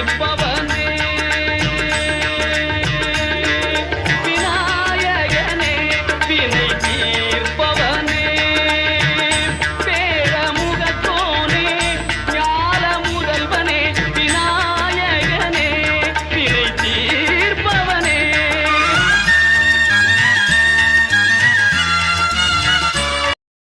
நிற்பவனே விநாயகனே விநாயகனே